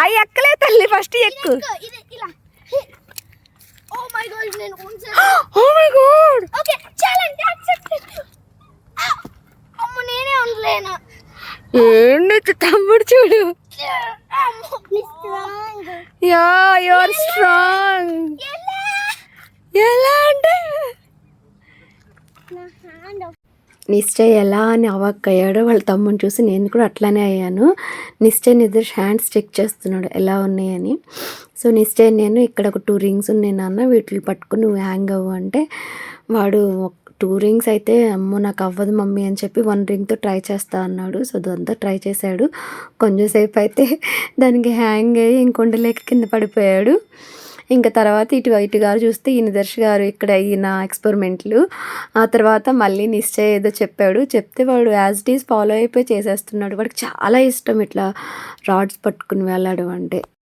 అవి ఎక్కలే తల్లి ఫస్ట్ ఎక్కు. ఓ మై గాడ్ నేను ఓ my god okay challenge accept అమ్మ నేనే ఉండలేను ఏంటి తమ్ముడు చూడు? యా యువర్ స్ట్రాంగ్ ఎలా అంటే? నిశ్చయ్ ఎలా అని అవాక్కయ్యాడో వాళ్ళ తమ్ముని చూసి నేను కూడా అట్లానే అయ్యాను. నిశ్చయ్ నిద్ర హ్యాండ్స్ చెక్ చేస్తున్నాడు ఎలా ఉన్నాయని. సో నిశ్చయ్ నేను ఇక్కడ ఒక టూ రింగ్స్ ఉన్నాయి నాన్న వీటిని పట్టుకుని నువ్వు హ్యాంగ్ అవ్వు అంటే వాడు టూ రింగ్స్ అయితే అమ్మో నాకు అవ్వదు మమ్మీ అని చెప్పి వన్ రింగ్తో ట్రై చేస్తా అన్నాడు. సో దాంతో ట్రై చేశాడు. కొంచెంసేపు అయితే దానికి హ్యాంగ్ అయ్యి ఇంకొండలేక కింద పడిపోయాడు. ఇంకా తర్వాత ఇటు ఇటు గారు చూస్తే ఈయన దర్శ గారు ఇక్కడ ఈయన ఎక్స్పెరిమెంట్లు. ఆ తర్వాత మళ్ళీ నిశ్చయ ఏదో చెప్పాడు. చెప్తే వాడు యాజ్ ఇట్ ఈస్ ఫాలో అయిపోయి చేసేస్తున్నాడు. వాడికి చాలా ఇష్టం ఇట్లా రాడ్స్ పట్టుకుని వెళ్ళడం అంటే.